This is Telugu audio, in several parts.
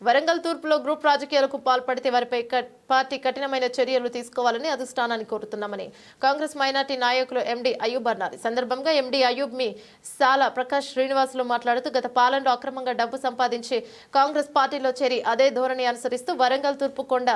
వరంగల్ తూర్పులో గ్రూప్ రాజకీయాలకు పాల్పడితే వారిపై పార్టీ కఠినమైన చర్యలు తీసుకోవాలని అధిష్టానాన్ని కోరుతున్నామని కాంగ్రెస్ మైనార్టీ నాయకులు ఎండి అయూబ్ అన్నారు. సందర్భంగా ఎండి అయూబ్ మీ సాల ప్రకాష్ శ్రీనివాసులు మాట్లాడుతూ గత పాలనలో అక్రమంగా డబ్బు సంపాదించి కాంగ్రెస్ పార్టీలో చేరి అదే ధోరణి అనుసరిస్తూ వరంగల్ తూర్పు కొండ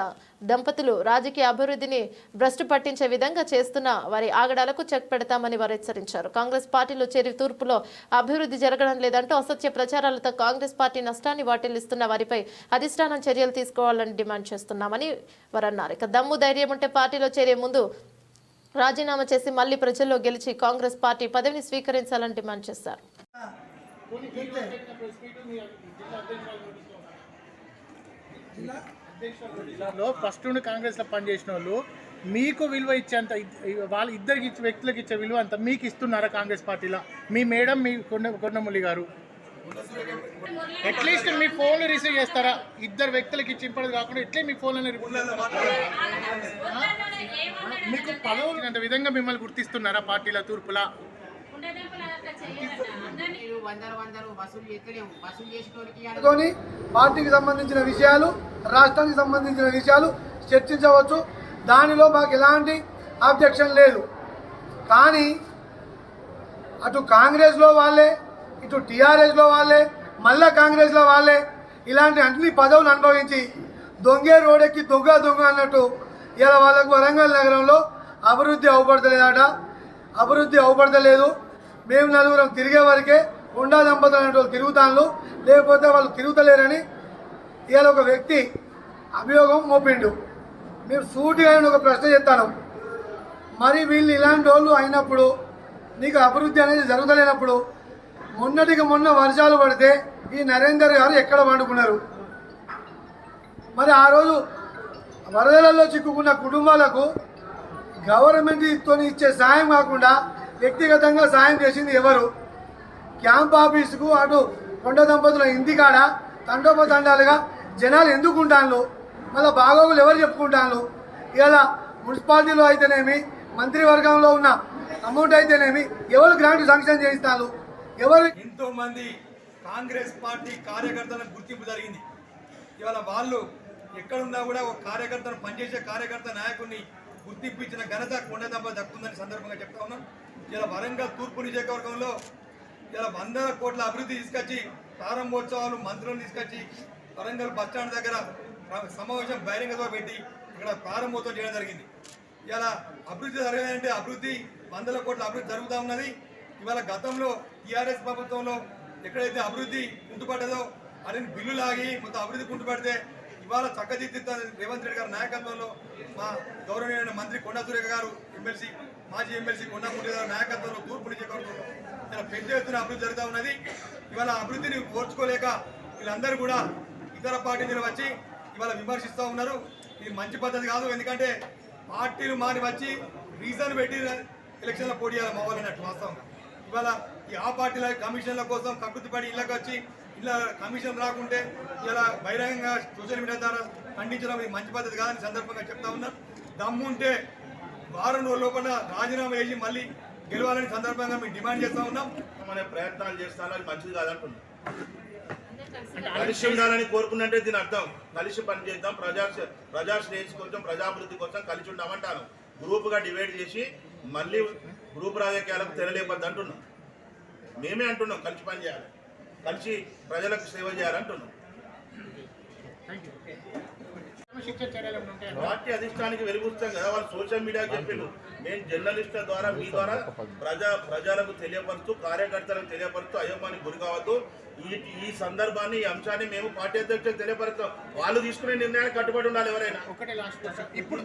దంపతులు రాజకీయ అభివృద్ధిని భ్రష్టు పట్టించే విధంగా చేస్తున్న వారి ఆగడాలకు చెక్ పెడతామని వారు హెచ్చరించారు. కాంగ్రెస్ పార్టీలో చేరి తూర్పులో అభివృద్ధి జరగడం లేదంటూ అసత్య ప్రచారాలతో కాంగ్రెస్ పార్టీ నష్టాన్ని వాటిల్లిస్తున్న వారిపై అధిష్టానం చర్యలు తీసుకోవాలని డిమాండ్ చేస్తున్నామని వారు అన్నారు ఇక దమ్ము ధైర్యం ఉంటే పార్టీలో చేరే ముందు రాజీనామా చేసి మళ్ళీ ప్రజల్లో గెలిచి కాంగ్రెస్ పార్టీ పదవిని స్వీకరించాలని డిమాండ్ చేశారు. జిల్లాలో ఫస్ట్ నుండి కాంగ్రెస్లో పనిచేసిన వాళ్ళు మీకు విలువ ఇచ్చేంత వాళ్ళ ఇద్దరికి వ్యక్తులకు ఇచ్చే విలువ అంత మీకు ఇస్తున్నారా కాంగ్రెస్ పార్టీలో? మీ మేడం మీ కొండ కొండముల్లి గారు. అట్లీస్ట్ మీ ఫోన్ రిసీవ్ చేస్తారా? ఇద్దరు వ్యక్తులకు ఇచ్చి ఇంపడదు కాకుండా ఇట్లే మీ ఫోన్ మీకు పదవులు విధంగా మిమ్మల్ని గుర్తిస్తున్నారా పార్టీల తూర్పులా? పార్టీకి సంబంధించిన విషయాలు రాష్ట్రానికి సంబంధించిన విషయాలు చర్చించవచ్చు. దానిలో మాకు ఎలాంటి ఆబ్జెక్షన్ లేదు. కానీ అటు కాంగ్రెస్లో వాళ్ళే ఇటు టీఆర్ఎస్లో వాళ్ళే మళ్ళా కాంగ్రెస్లో వాళ్ళే. ఇలాంటి అన్ని పదవులు అనుభవించి దొంగే రోడెక్కి దొంగ దొంగ అన్నట్టు ఇలా వాళ్ళకు వరంగల్ నగరంలో అభివృద్ధి అవపడతలేదట. అభివృద్ధి అవపడతలేదు. మేము నలుగురం తిరిగే వరకే ఉండా దంపతులు అనేటువంటి వాళ్ళు తిరుగుతాను లేకపోతే వాళ్ళు తిరుగుతలేరని ఇవాళ ఒక వ్యక్తి అభియోగం మోపిండు. మీరు సూటిగా ఒక ప్రశ్న చెప్తాను. మరి వీళ్ళు ఇలాంటి వాళ్ళు అయినప్పుడు నీకు అభివృద్ధి అనేది జరుగుతలేనప్పుడు మొన్నటికి మొన్న వర్షాలు పడితే ఈ నరేందర్ గారు ఎక్కడ పండుకున్నారు? మరి ఆ రోజు వరదలలో చిక్కుకున్న కుటుంబాలకు గవర్నమెంట్ తోని ఇచ్చే సాయం కాకుండా వ్యక్తిగతంగా సాయం చేసింది ఎవరు? క్యాంప్ ఆఫీసుకు అటు కొండ దంపతుల ఇంటికాడ తండోపతండాలుగా జనాలు ఎందుకు ఉంటాను మళ్ళీ బాగోగులు ఎవరు చెప్పుకుంటాను ఇలా మున్సిపాలిటీలో అయితేనేమి మంత్రివర్గంలో ఉన్న అమౌంట్ అయితేనేమి ఎవరు గ్రాంట్ శాంక్షన్ చేయిస్తాను ఎవరు? ఎంతో మంది కాంగ్రెస్ పార్టీ కార్యకర్తలకు గుర్తింపు జరిగింది. ఇవాళ వాళ్ళు ఎక్కడున్నా కూడా ఒక కార్యకర్తను పనిచేసే కార్యకర్త నాయకుడిని గుర్తింపు ఇచ్చిన ఘనత కొండదెబ్బ దక్కుతుందని సందర్భంగా చెప్తా ఉన్నాం. ఇలా వరంగల్ తూర్పు నియోజకవర్గంలో ఇలా వందల కోట్ల అభివృద్ధి తీసుకొచ్చి ప్రారంభోత్సవాలు మంత్రులను తీసుకొచ్చి వరంగల్ బస్టాండ్ దగ్గర సమావేశం బహిరంగతో పెట్టి ఇక్కడ ప్రారంభోత్సవం చేయడం జరిగింది. ఇలా అభివృద్ధి జరగాలంటే అభివృద్ధి వందల కోట్ల అభివృద్ధి జరుగుతూ ఉన్నది. ఇవాళ గతంలో టీఆర్ఎస్ ప్రభుత్వంలో ఎక్కడైతే అభివృద్ధి కుంటుపడ్డదో అని బిల్లు లాగి మొత్తం అభివృద్ధి కుంటుపడితే ఇవాళ చక్కదిద్దుతా రేవంత్ రెడ్డి గారి నాయకత్వంలో మా గౌరవనీయమైన మంత్రి కొండా సురేఖ గారు ఎమ్మెల్సీ మాజీ ఎమ్మెల్సీ కొండా మురళి గారి నాయకత్వంలో తూర్పు నియోజకవర్గంలో ఇలా పెద్ద ఎత్తున అభివృద్ధి జరుగుతూ ఉన్నది. ఇవాళ అభివృద్ధిని ఓర్చుకోలేక వీళ్ళందరూ కూడా ఇతర పార్టీలు వచ్చి ఇవాళ విమర్శిస్తూ ఉన్నారు. ఇది మంచి పద్ధతి కాదు. ఎందుకంటే పార్టీలు మారి వచ్చి రీజన్ పెట్టి ఎలక్షన్లో పోటీ చేయాలి మా వాళ్ళు అన్నట్టు వాస్తవంగా. ఇవాళ ఈ ఆ పార్టీల కమిషన్ల కోసం కకృతి పడి ఇళ్ళకి వచ్చి ఇలా కమిషన్ రాకుంటే ఇలా బహిరంగంగా సోషల్ మీడియా ద్వారా ఖండించడం ఇది మంచి పద్ధతి కాదని సందర్భంగా చెప్తా ఉన్నా. దమ్ము ఉంటే వారం రోజుల లోపల రాజీనామా వేసి మళ్ళీ గెలవాలని సందర్భంగా మేము డిమాండ్ చేస్తా ఉన్నాం. అనే ప్రయత్నాలు చేస్తాను అది మంచిది కాదంటున్నా కలిసి ఉండాలని కోరుకున్నట్టే దీని అర్థం. కలిసి పనిచేద్దాం ప్రజా ప్రజా శ్రేయస్ కోసం ప్రజాభివృద్ధి కోసం కలిసి ఉండామంటాను గ్రూప్గా డివైడ్ చేసి మళ్ళీ గ్రూప్ రాజకీయాలకు తెరలేపద్దు అంటున్నాం. మేమే అంటున్నాం కలిసి పని చేయాలి. కలిసి ప్రజలకు సేవ చేయాలంటున్నాం? పార్టీ అధిష్టానికి వెలుగుస్తాం కదా వాళ్ళు సోషల్ మీడియాకి చెప్పిండు నేను జర్నలిస్టుల ద్వారా మీ ద్వారా ప్రజా ప్రజలకు తెలియపరుస్తూ కార్యకర్తలకు తెలియపరుస్తూ అయోమానికి గురి కావద్దు. ఈ ఈ సందర్భాన్ని ఈ అంశాన్ని మేము పార్టీ అధ్యక్షులకు తెలియపరుస్తాం. వాళ్ళు తీసుకునే నిర్ణయానికి కట్టుబడి ఉండాలి ఎవరైనా. ఒకటే లాస్ట్ క్వశ్చన్ ఇప్పుడు